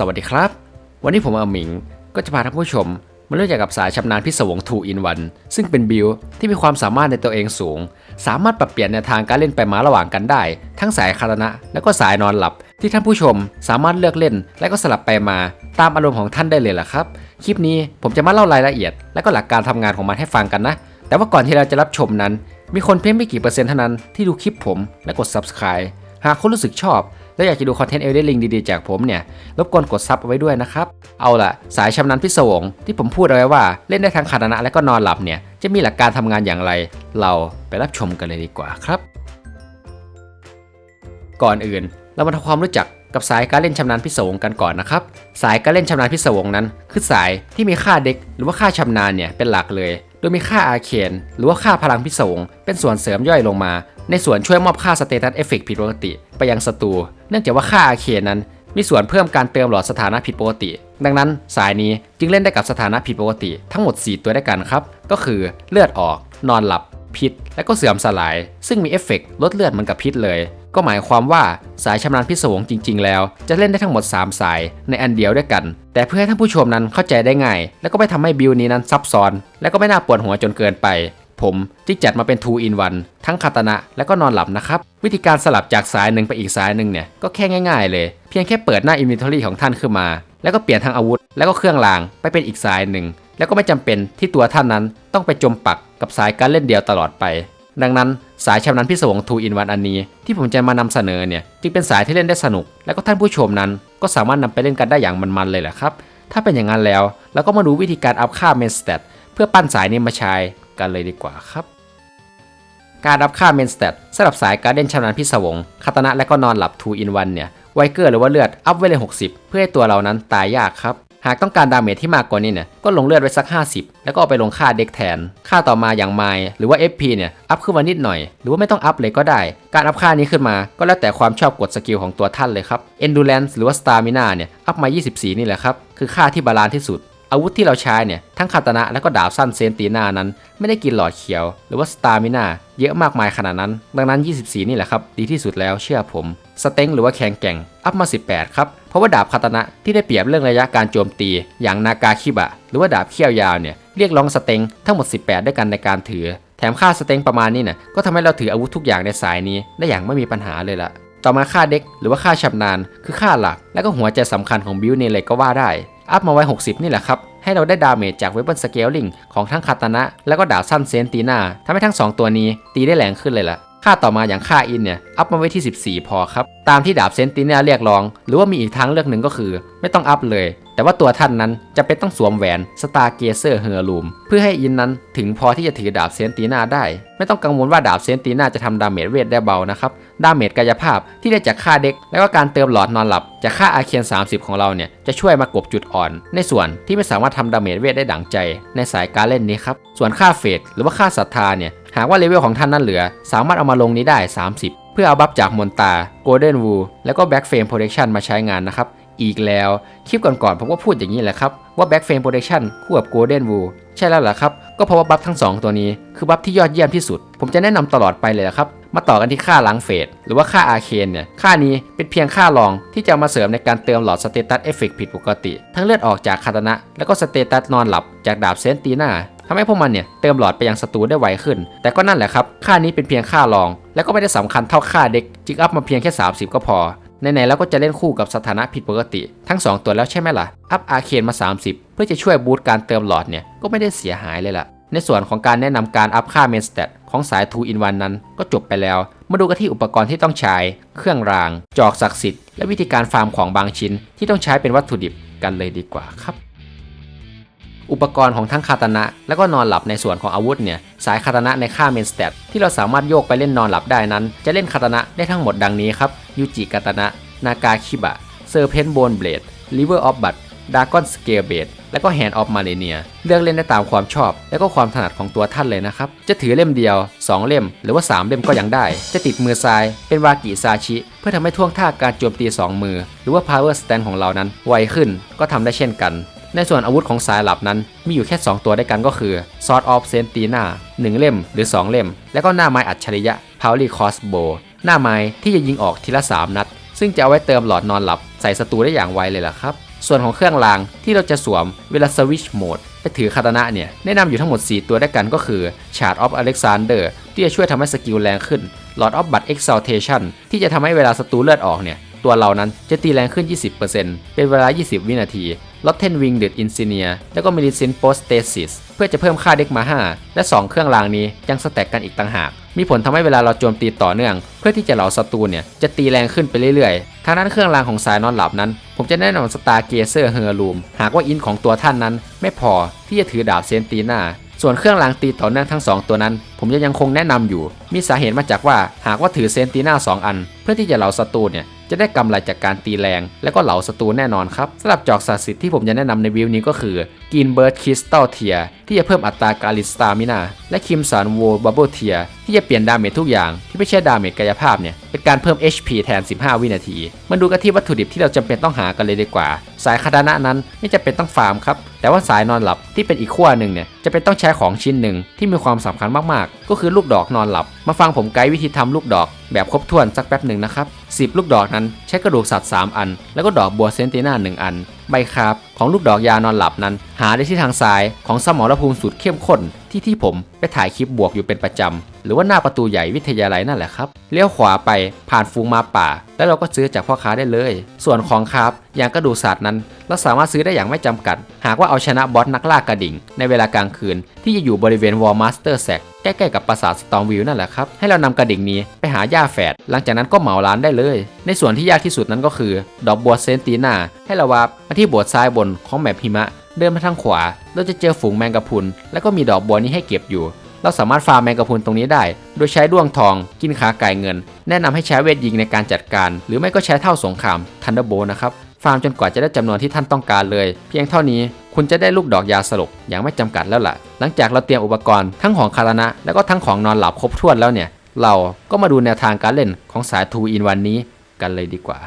สวัสดีครับ วันนี้ผมอาหมิงก็จะพาท่านผู้ชม มารู้จักกับสายชำนาญพิศวง2 in 1 ซึ่งเป็นบิลที่มีความสามารถในตัวเองสูง สามารถปรับเปลี่ยนแนวทางการเล่นไปมาระหว่างกันได้ ทั้งสายคารณะและก็สายนอนหลับ ที่ท่านผู้ชมสามารถเลือกเล่น และก็สลับไปมาตามอารมณ์ของท่านได้เลยล่ะครับ คลิปนี้ผมจะมาเล่ารายละเอียด และก็หลักการทำงานของมันให้ฟังกันนะ แต่ว่าก่อนที่เราจะรับชมนั้น มีคนเพียงไม่กี่เปอร์เซ็นต์เท่านั้นที่ดูคลิปผมและกด subscribe หากคุณรู้สึกชอบ และอยากจะดูคอนเทนต์เอลเดลิงดีๆ จากผมเนี่ย รบกวนกดซับเอาไว้ด้วยนะครับ เอาล่ะ สายชำนาญพิศวงที่ผมพูดเอาไว้ว่าเล่นได้ทั้งคาตนะและก็นอนหลับเนี่ย จะมีหลักการทำงานอย่างไร เราไปรับชมกันเลยดีกว่าครับ ก่อนอื่นเรามาทำความรู้จักกับสายการเล่นชำนาญพิศวงกันก่อนนะครับ สายการเล่นชำนาญพิศวงนั้น คือสายที่มีค่าเด็กหรือว่าค่าชำนาญเนี่ยเป็นหลักเลย โดยมีค่าอาเคนหรือว่าค่าพลังพิศวงเป็นส่วนเสริมย่อยลงมา ในส่วนช่วยมอบค่าสเตตัสเอฟเฟกผิดปกติ ไปยังศัตรู เนื่องจากว่าค่าอาเคนนั้น มีส่วนเพิ่มการเติมหลอดสถานะผิดปกติ ดังนั้นสายนี้จึงเล่นได้กับสถานะผิดปกติ ทั้งหมด 4 ตัวด้วยกันครับ ก็คือเลือดออก นอนหลับ พิษ และก็เสื่อมสลาย ซึ่งมีเอฟเฟกต์ลดเลือดเหมือนกับพิษเลย ก็หมายความว่าสายชำนาญพิศวงจริง ๆ แล้ว จะเล่นได้ทั้งหมด 3 สายในอันเดียวด้วยกัน แต่เพื่อให้ท่านผู้ชมนั้นเข้าใจได้ง่าย และก็ไม่ทำให้บิลนี้นั้นซับซ้อน และก็ไม่น่าปวดหัวจนเกินไป ผมจึงจัดมาเป็น 2 in 1 ทั้งคาตนะและก็นอนหลับนะครับ วิธีการสลับจากสายหนึ่งไปอีกสายหนึ่งเนี่ย ก็แค่ง่ายๆเลย เพียงแค่เปิดหน้า inventory ของท่านขึ้นมา แล้วก็เปลี่ยนทางอาวุธ แล้วก็เครื่องรางไปเป็นอีกสายหนึ่ง แล้วก็ไม่จำเป็นที่ตัวท่านนั้นต้องไปจมปักกับสายการเล่นเดียวตลอดไป ดังนั้นสายชำนาญพิศวง2 in 1 อันนี้ที่ผมจะมานำเสนอเนี่ยจึงเป็นสายที่เล่นได้สนุก และก็ท่านผู้ชมนั้น ก็สามารถนำไปเล่นกันได้อย่างมันๆเลยแหละครับถ้าเป็นอย่างนั้นแล้วเราก็มาดูวิธีการอัพค่าเมนสเตตเพื่อปั้นสายนี้มาใช้ กันเลยดีกว่าครับ การอัพค่าเมนสเตตสำหรับสายการเล่นชำนาญพิศวงคาตนะและก็นอนหลับ2 in 1เนี่ยไวเกอร์หรือว่าเลือดอัพไว้เลย 60 เพื่อให้ตัวเรานั้นตายยากครับ หากต้องการดาเมจที่มากกว่านี้เนี่ยก็ลงเลือดไว้สัก 50 แล้วก็เอาไปลงค่าเด็กแทน ค่าต่อมาอย่างไมล์หรือว่า FP เนี่ยอัพขึ้นมานิดหน่อย หรือว่าไม่ต้องอัพเลยก็ได้ การอัพค่านี้ขึ้นมา ก็แล้วแต่ความชอบกดสกิลของตัวท่านเลยครับ Endurance หรือว่า Stamina เนี่ยอัพมา 24 นี่แหละครับคือค่าที่บาลานซ์ที่สุด อาวุธที่เราใช้เนี่ย ทั้งคาตานะและก็ดาบสั้นเซนตีนานั้น ไม่ได้กินหลอดเขียว หรือว่าสตามิน่าเยอะมากมายขนาดนั้น ดังนั้น 24 นี่แหละครับ ดีที่สุดแล้วเชื่อผมสเต็งหรือว่าแข็งแกร่ง อัพมา 18 ครับ เพราะว่าดาบคาตานะที่ได้เปรียบเรื่องระยะการโจมตี อย่างนากาคิบะ หรือว่าดาบเขี้ยวยาวเนี่ยเรียกร้องสเต็งทั้งหมด 18 ด้วยกันในการถือ แถมค่าสเต็งประมาณนี้เนี่ยก็ทำให้เราถืออาวุธทุกอย่างในสายนี้ได้อย่างไม่มีปัญหาเลยล่ะต่อมาค่าเด็กหรือว่าค่าชำนาญ คือค่าหลัก และก็หัวใจสำคัญของบิวนี่เลยก็ว่าได้ อัพมาไว้ 60 นี่แหละครับ ให้เราได้ดาเมจจากเวเบิลสเกลลิงของทั้งคาตานะ แล้วก็ดาบสั้นเซนตีนาทำให้ทั้ง 2 ตัวนี้ตีได้แรงขึ้นเลยล่ะ ค่าต่อมาอย่างค่าอินเนี่ย อัพมาไว้ที่ 14 พอครับ ตามที่ดาบเซนตินาเรียกร้อง หรือว่ามีอีกทางเลือกหนึ่งก็คือ ไม่ต้องอัพเลย แต่ว่าตัวท่านนั้นจะเป็นต้องสวมแหวนสตาร์เกเซอร์เฮอร์ลูมเพื่อให้อินนั้นถึงพอที่จะถือดาบเซนตินาได้ ไม่ต้องกังวลว่าดาบเซนตินาจะทำดาเมจเวทได้เบานะครับ ดาเมจกายภาพที่ได้จากค่าเด็ก แล้วก็การเติมหลอดนอนหลับจากค่าอาเคียน 30 ของเราเนี่ยจะช่วยมากบจุดอ่อน ในส่วนที่ไม่สามารถทำดาเมจเวทได้ดังใจ ในสายการเล่นนี้ครับ ส่วนค่าเฟดหรือว่าค่าศรัทธาเนี่ยหากว่าเลเวลของท่านนั้นเหลือ สามารถเอามาลงนี้ได้ 30 เพื่อเอาบัฟจากมอนตา Golden w o o แล้วก็ Back Frame Protection มาใช้งานนะครับ อีกแล้ว คลิปก่อนๆผมก็พูดอย่างนี้แหละครับ ว่า Back Frame Protection คู่กับ Golden w o o ใช่แล้วล่ะครับ ก็เพราะว่าบัฟทั้ง 2 ตัวนี้ คือบัฟที่ยอดเยี่ยมที่สุด ผมจะแนะนำตลอดไปเลยละครับ มาต่อกันที่ค่าล้างเฟสหรือว่าค่าอาเคนเนี่ย ค่านี้เป็นเพียงค่ารองที่จะมาเสริมในการเติมหลอดสเตตัสเอฟเฟกผิดปกติ ทั้งเลือดออกจากคาตนะ แล้วก็สเตตัสนอนหลับจากดาบเซนตีนาทำให้พวกมันเนี่ยเติมหลอดไปยังศัตรูได้ไวขึ้น แต่ก็นั่นแหละครับ ค่านี้เป็นเพียงค่ารอง และก็ไม่ได้สำคัญเท่าค่าเด็กจึงอัพมาเพียงแค่ 30 ก็พอ ในๆเราก็จะเล่นคู่กับสถานะผิดปกติ ทั้ง 2 ตัวแล้วใช่ไหมล่ะ อัพอาเคนมา 30 เพื่อจะช่วยบูตการเติมหลอดเนี่ย ก็ไม่ได้เสียหายเลยล่ะ ในส่วนของการแนะนำการอัพค่าเมนสเตตของสาย2 in 1นั้นก็จบไปแล้ว มาดูกันที่อุปกรณ์ที่ต้องใช้ เครื่องราง จอกศักดิ์สิทธิ์ และวิธีการฟาร์มของบางชิ้นที่ต้องใช้เป็นวัตถุดิบกันเลยดีกว่าครับ อุปกรณ์ของทั้งคาตนะ และก็นอนหลับในส่วนของอาวุธเนี่ย สายคาตนะในค่าเมนสเตตที่เราสามารถโยกไปเล่นนอนหลับได้นั้น จะเล่นคาตนะได้ทั้งหมดดังนี้ครับ ยูจิคาตนะ นากาคิบะ เซอร์เพนโบนเบลดลิเวอร์ออฟบัตดากอนสเกลเบดและก็แฮนด์ออฟมาเลเนียเลือกเล่นได้ตามความชอบ และก็ความถนัดของตัวท่านเลยนะครับ จะถือเล่มเดียว 2 เล่ม หรือว่า 3 เล่มก็ยังได้ จะติดมือซ้าย เป็นวากิซาชิ เพื่อทำให้ท่วงท่าการโจมตี 2 มือ หรือว่า power stand ของเรานั้น ไวขึ้นก็ทำได้เช่นกัน ในส่วนอาวุธของสายหลับนั้นมีอยู่แค่ 2 ตัวด้วยกันก็คือ Sword of Sentina 1 เล่มหรือ 2 เล่ม แล้วก็หน้าไม้อัจฉริยะ Powerly Crossbow หน้าไม้ที่จะยิงออกทีละ 3 นัด ซึ่งจะเอาไว้เติมหลอดนอนหลับใส่ส่ศัตรูได้อย่างไวเลยล่ะครับ ส่วนของเครื่องรางที่เราจะสวมเวลาสวิชโหมดไปถือคาตานะเนี่ยแนะนำอยู่ทั้งหมด 4 ตัวด้วยกันก็คือ Shard of Alexander ที่จะช่วยทำให้สกิลแรงขึ้น Lord of Blood Exaltation ที่จะทำให้เวลาศัตรูเลือดออกเนี่ยตัวเรานั้นจะตีแรงขึ้น 20%เป็นเวลา 20 วินาที ลดเทนวิงเดือดอินซิเนียแล้วก็มิลิซินโปสเตซิสเพื่อจะเพิ่มค่าเด็กมา 5 และ 2 เครื่องรางนี้ยังสแต็กกันอีกต่างหาก มีผลทำให้เวลาเราโจมตีต่อเนื่อง เพื่อที่จะเหลาศัตรูเนี่ยจะตีแรงขึ้นไปเรื่อยๆทางนั้นเครื่องรางของสายนอนหลับนั้น ผมจะแนะนำสตาร์เกเซอร์เฮอร์ลูมหากว่าอินของตัวท่านนั้น ไม่พอที่จะถือดาบเซนตีนา ส่วนเครื่องรางตีต่อเนื่องทั้ง 2 ตัวนั้น ผมจะยังคงแนะนำอยู่ มีสาเหตุมาจากว่าหากว่าถือเซนตีน่า2อัน เพื่อที่จะเหลาศัตรูเนี่ยจะได้กำไรจากการตีแรง และก็เหลาศัตรูแน่นอนครับสำหรับจอกศักดิ์สิทธิ์ที่ผมจะแนะนำในวิวนี้ก็คือกินเบิร์ดคริสตัลเทียที่จะเพิ่มอัตราการลิสตามินาและคิมสันโวบับเบิลเทียที่จะเปลี่ยนดาเมจทุกอย่างที่ไม่ใช่ดาเมจกายภาพเนี่ย เป็นการเพิ่ม HP แทน 15 วินาที มาดูกันที่วัตถุดิบที่เราจำเป็นต้องหากันเลยดีกว่า สายคาตานะนั้นไม่จำเป็นต้องฟาร์มครับ แต่ว่าสายนอนหลับที่เป็นอีกขั้วหนึ่งเนี่ยจะเป็นต้องใช้ของชิ้นหนึ่งที่มีความสำคัญมากๆ ก็คือลูกดอกนอนหลับ มาฟังผมไกด์วิธีทำลูกดอก แบบครบถ้วนสักแป๊บหนึ่งนะครับ10 ลูกดอกนั้นใช้กระดูกสัตว์ 3 อัน แล้วก็ดอกบัวเซนติน่า1อัน ใบคาบของลูกดอกยานอนหลับนั้น หาได้ที่ทางซ้ายของสมรภูมิสุดเข้มข้นที่ที่ผมไปถ่ายคลิปบวกอยู่เป็นประจำ หรือว่าหน้าประตูใหญ่วิทยาลัยนั่นแหละครับเลี้ยวขวาไปผ่านฟูงมาป่า แล้วเราก็ซื้อจากพ่อค้าได้เลย ส่วนของครับอย่างกระดูกสัตว์นั้นเราสามารถซื้อได้อย่างไม่จำกัด หากว่าเอาชนะบอสนักล่ากระดิ่ง ในเวลากลางคืนที่จะอยู่บริเวณวอลมาสเตอร์แซก ใกล้ๆกับปราสาทสตอมวิวนั่นแหละครับ ให้เรานำกระดิ่งนี้ไปหาย่าแฝด หลังจากนั้นก็เหมาร้านได้เลย ในส่วนที่ยากที่สุดนั้นก็คือ ดอกบัวเซนตีนาให้เราวาร์ปมาที่บสถ์ซ้ายบนของแมปหิมะ เดินมาทางขวา เราจะเจอฝูงแมงกะพรุน แล้วก็มีดอกบัวนี้ให้เก็บอยู่ เราสามารถฟาร์มแมงกะพรุนตรงนี้ได้ โดยใช้ด้วงทอง กินขาไก่เงิน แนะนำให้ใช้เวทยิงในการจัดการ หรือไม่ก็ใช้เท่าสงครามทันเดอร์โบนะครับ ฟาร์มจนกว่าจะได้จำนวนที่ท่านต้องการเลย เพียงเท่านี้ คุณจะได้ลูกดอกยาสลบอย่างไม่จำกัดแล้วล่ะ หลังจากเราเตรียมอุปกรณ์ทั้งของคารณะ แล้วก็ทั้งของนอนหลับครบถ้วนแล้วเนี่ย เราก็มาดูแนวทางการเล่นของสายทูอินวันนี้กันเลยดีกว่า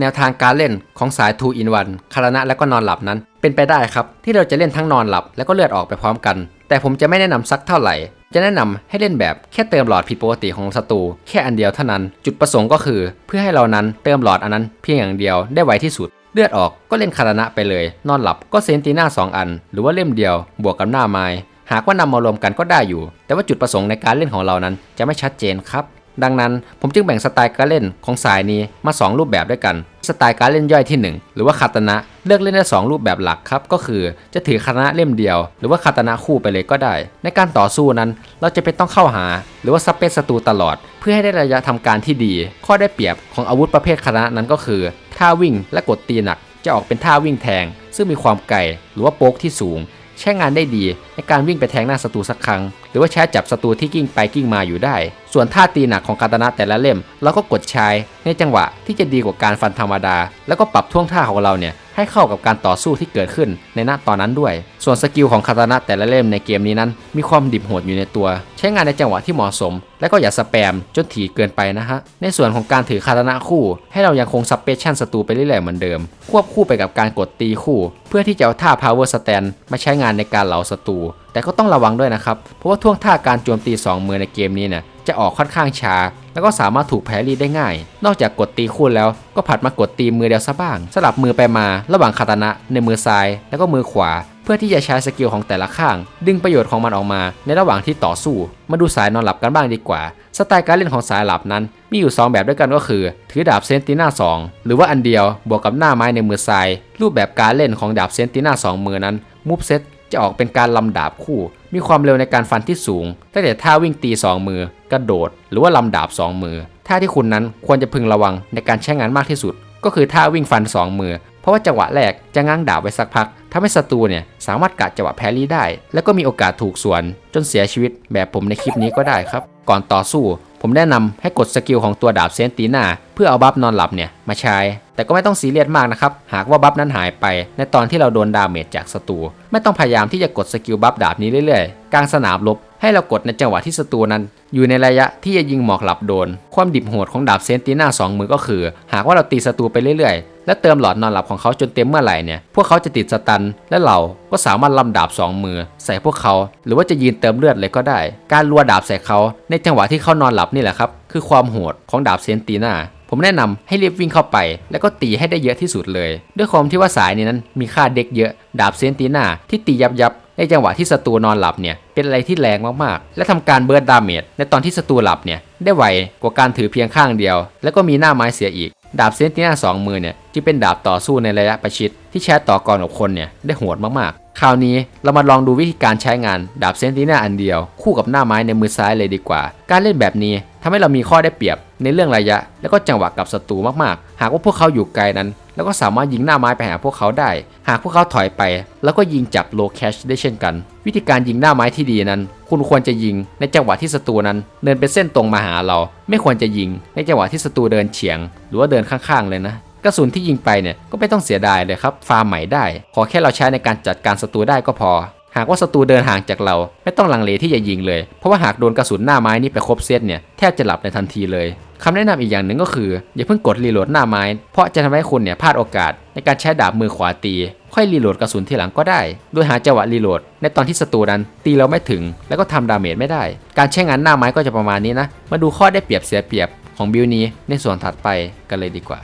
แนวทางการเล่นของสาย2 in 1คารณะและก็นอนหลับนั้น เป็นไปได้ครับ ที่เราจะเล่นทั้งนอนหลับ และก็เลือดออกไปพร้อมกัน แต่ผมจะไม่แนะนำสักเท่าไหร่จะแนะนำให้เล่นแบบแค่เติมหลอดผิดปกติของศัตรูแค่อันเดียวเท่านั้น จุดประสงค์ก็คือ เพื่อให้เรานั้นเติมหลอดอันนั้นเพียงอย่างเดียวได้ไวที่สุด เลือดออกก็เล่นคารณะไปเลย นอนหลับก็เซนติน่า2 อัน หรือว่าเล่มเดียว บวกกับหน้าไม้ หากว่านำมารวมกันก็ได้อยู่ แต่ว่าจุดประสงค์ในการเล่นของเรานั้นจะไม่ชัดเจนครับ ดังนั้นผมจึงแบ่งสไตล์การเล่นของสายนี้มา 2 รูปแบบด้วยกัน สไตล์การเล่นย่อยที่ 1 หรือว่าคาตนะเลือกเล่นได้ 2 รูปแบบหลักครับ ก็คือจะถือคาตนะเล่มเดียว หรือว่าคาตนะคู่ไปเลยก็ได้ ในการต่อสู้นั้น เราจะเป็นต้องเข้าหา หรือว่าซับเปซศัตรูตลอด เพื่อให้ได้ระยะทำการที่ดี ข้อได้เปรียบของอาวุธประเภทคาตนะนั้นก็คือท่าวิ่งและกดตีหนัก จะออกเป็นท่าวิ่งแทง ซึ่งมีความไกลหรือว่าโป๊กที่สูง ใช้งานได้ดีในการวิ่งไปแทงหน้าศัตรูสักครั้ง หรือว่าใช้จับศัตรูที่กิ้งไปกิ้งมาอยู่ได้ ส่วนท่าตีหนักของคาตานะแต่ละเล่มเราก็กดใช้ในจังหวะที่จะดีกว่าการฟันธรรมดา แล้วก็ปรับท่วงท่าของเราเนี่ย ให้เข้ากับการต่อสู้ที่เกิดขึ้นในณตอนนั้นด้วย ส่วนสกิลของคาตานะแต่ละเล่มในเกมนี้นั้น มีความดิบโหดอยู่ในตัว ใช้งานในจังหวะที่เหมาะสม และก็อย่าสแปมจนถี่เกินไปนะฮะ ในส่วนของการถือคาตานะคู่ ให้เรายังคงซับเปชั่นศัตรูไปเรื่อยๆเหมือนเดิม ควบคู่ไปกับการกดตีคู่ เพื่อที่จะเอาท่า power stand มาใช้งานในการเหลาศัตรู แต่ก็ต้องระวังด้วยนะครับ เพราะว่าท่วงท่าการโจมตี 2 มือในเกมนี้เนี่ยจะออกค่อนข้างช้า แล้วก็สามารถถูกแพรี่ได้ง่าย นอกจากกดตีคู่แล้วก็ผัดมากดตีมือเดียวซะบ้าง สลับมือไปมาระหว่างคาตานะในมือซ้าย แล้วก็มือขวา เพื่อที่จะใช้สกิลของแต่ละข้าง ดึงประโยชน์ของมันออกมา ในระหว่างที่ต่อสู้ มาดูสายนอนหลับกันบ้างดีกว่า สไตล์การเล่นของสายหลับนั้น มีอยู่ 2 แบบด้วยกันก็คือ ถือดาบเซนติน่า2หรือว่าอันเดียวบวกกับหน้าไม้ในมือซ้าย รูปแบบการเล่นของดาบเซนติน่า2มือนั้นมูฟเซต จะออกเป็นการลำดาบคู่ มีความเร็วในการฟันที่สูง ตั้งแต่ท่าวิ่งตี 2 มือ กระโดด หรือว่าลำดาบ 2 มือ ท่าที่คุณนั้นควรจะพึงระวังในการใช้งานมากที่สุด ก็คือท่าวิ่งฟัน 2 มือ เพราะว่าจังหวะแรกจะง้างดาบไว้สักพักทำให้ศัตรูเนี่ยสามารถกัดจังหวะแพรี่ได้ แล้วก็มีโอกาสถูกสวน จนเสียชีวิตแบบผมในคลิปนี้ก็ได้ครับ ก่อนต่อสู้ ผมแนะนำให้กดสกิลของตัวดาบเซนตีนาเพื่อเอาบัฟนอนหลับเนี่ยมาใช้ แต่ก็ไม่ต้องซีเรียสมากนะครับ หากว่าบัฟนั้นหายไป ในตอนที่เราโดนดาเมจจากศัตรูไม่ต้องพยายามที่จะกดสกิลบัฟดาบนี้เรื่อยๆ กลางสนามรบให้เรากดในจังหวะที่ศัตรูนั้น อยู่ในระยะที่จะยิงหมอกหลับโดน ความดิบโหดของดาบเซนติน่าสองมือก็คือ หากว่าเราตีศัตรูไปเรื่อยๆ และเติมหลอดนอนหลับของเขาจนเต็มเมื่อไหร่เนี่ยพวกเขาจะติดสตัน และเราก็สามารถลำดาบสองมือ ใส่พวกเขา หรือว่าจะยืนเติมเลือดเลยก็ได้ การรัวดาบใส่เขาในจังหวะที่เขานอนหลับนี่แหละครับคือความโหดของดาบเซนติน่าผมแนะนำให้รีบวิ่งเข้าไป แล้วก็ตีให้ได้เยอะที่สุดเลย ด้วยความที่ว่าสายนี้นั้นมีค่าเด็กเยอะ ดาบเซนติน่าที่ตียับยับในจังหวะที่ศัตรูนอนหลับเนี่ยเป็นอะไรที่แรงมากๆ และทำการเบิร์ดดาเมจในตอนที่ศัตรูหลับเนี่ยได้ไวกว่าการถือเพียงข้างเดียว แล้วก็มีหน้าไม้เสียอีก ดาบเซนติน่าสองมือเนี่ยที่เป็นดาบต่อสู้ในระยะประชิดที่ใช้ต่อกรกับคนเนี่ยได้โหดมากๆ คราวนี้เรามาลองดูวิธีการใช้งานดาบเซนติน่าอันเดียว คู่กับหน้าไม้ในมือซ้ายเลยดีกว่า การเล่นแบบนี้ทำให้เรามีข้อได้เปรียบในเรื่องระยะ และก็จังหวะกับศัตรูมากๆ หากว่าพวกเขาอยู่ไกลนั้น แล้วก็สามารถยิงหน้าไม้ไปหาพวกเขาได้ หากพวกเขาถอยไป แล้วก็ยิงจับโลแคชได้เช่นกัน วิธีการยิงหน้าไม้ที่ดีนั้น คุณควรจะยิงในจังหวะที่ศัตรูนั้น เดินเป็นเส้นตรงมาหาเรา ไม่ควรจะยิงในจังหวะที่ศัตรูเดินเฉียง หรือว่าเดินข้างๆ เลยนะกระสุนที่ยิงไปเนี่ยก็ไม่ต้องเสียดายเลยครับฟาร์มใหม่ได้ ขอแค่เราใช้ในการจัดการศัตรูได้ก็พอ หากว่าศัตรูเดินห่างจากเรา ไม่ต้องลังเลที่จะยิงเลย เพราะว่าหากโดนกระสุนหน้าไม้นี่ไปครบเซตเนี่ยแทบจะหลับในทันทีเลยคำแนะนำอีกอย่างหนึ่งก็คือ อย่าเพิ่งกดรีโหลดหน้าไม้ เพราะจะทำให้คุณเนี่ยพลาดโอกาส ในการใช้ดาบมือขวาตี ค่อยรีโหลดกระสุนทีหลังก็ได้ โดยหาจังหวะรีโหลด ในตอนที่ศัตรูนั้น ตีเราไม่ถึง แล้วก็ทำดาเมจไม่ได้ การใช้งานหน้าไม้ก็จะประมาณนี้นะ มาดูข้อได้เปรียบเสียเปรียบของบิลนี้ในส่วนถัดไปกันเลยดีกว่า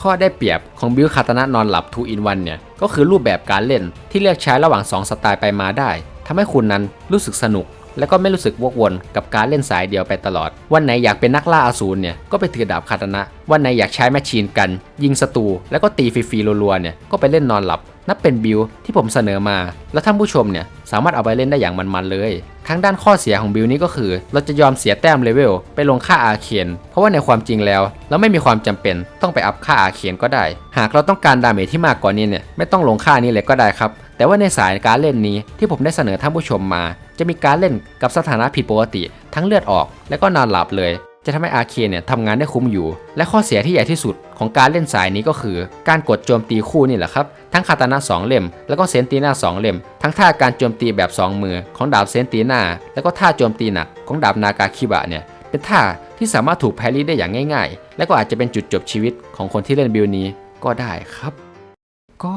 ข้อได้เปรียบของบิลคาตนะนอนหลับ2 in 1เนี่ยก็คือรูปแบบการเล่นที่เลือกใช้ระหว่าง 2 สไตล์ไปมาได้ทำให้คุณนั้นรู้สึกสนุก และก็ไม่รู้สึกวกวนกับการเล่นสายเดียวไปตลอด วันไหนอยากเป็นนักล่าอสูรเนี่ยก็ไปถือดาบคาตนะ วันไหนอยากใช้แมชชีนกัน ยิงศัตรูแล้วก็ตีฟรีๆรัวๆเนี่ยก็ไปเล่นนอนหลับนับเป็นบิลที่ผมเสนอมา แล้วท่านผู้ชมเนี่ย สามารถเอาไปเล่นได้อย่างมันๆเลยทางด้านข้อเสียของบิลนี้ก็คือ เราจะยอมเสียแต้มเลเวลไปลงค่าอาเคนเพราะว่าในความจริงแล้ว เราไม่มีความจำเป็นต้องไปอัพค่าอาเคนก็ได้ หากเราต้องการดาเมจที่มากกว่านี้เนี่ยไม่ต้องลงค่านี้เลยก็ได้ครับแต่ว่าในสายการเล่นนี้ที่ผมได้เสนอท่านผู้ชมมา จะมีการเล่นกับสถานะผิดปกติ ทั้งเลือดออกและก็นอนหลับเลย จะทำให้อาเคนเนี่ยทำงานได้คุ้มอยู่ และข้อเสียที่ใหญ่ที่สุดของการเล่นสายนี้ก็คือ การกดโจมตีคู่นี่แหละครับ ทั้งคาตานะ2เล่ม แล้วก็เซนติน่า2เล่ม ทั้งท่าการโจมตีแบบ 2 มือของดาบเซนติน่าแล้วก็ท่าโจมตีหนักของดาบนากาคิบะเนี่ยเป็นท่าที่สามารถถูกแพรี่ได้อย่างง่าย ๆ และก็อาจจะเป็นจุดจบชีวิตของคนที่เล่นบิลนี้ก็ได้ครับก็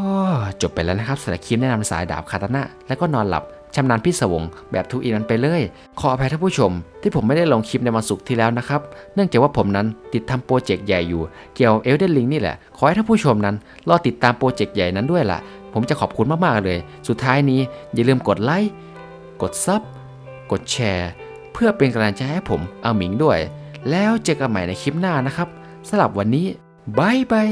จบไปแล้วนะครับสำหรับคลิปแนะนำสายดาบคาตานะและก็นอนหลับ ชำนาญพิศวงแบบทุกอีนั้นไปเลย ขออภัยท่านผู้ชม ที่ผมไม่ได้ลงคลิปในวันศุกร์ที่แล้วนะครับ เนื่องจากว่าผมนั้นติดทำโปรเจกต์ใหญ่อยู่เกี่ยวเอลเดนลิงนี่แหละ ขอให้ท่านผู้ชมนั้นรอติดตามโปรเจกต์ใหญ่นั้นด้วยล่ะ ผมจะขอบคุณมากๆเลย สุดท้ายนี้อย่าลืมกดไลค์กดซับกดแชร์เพื่อเป็นกำลังใจให้ผมเอาหมิงด้วย แล้วเจอกันใหม่ในคลิปหน้านะครับสำหรับวันนี้บายบาย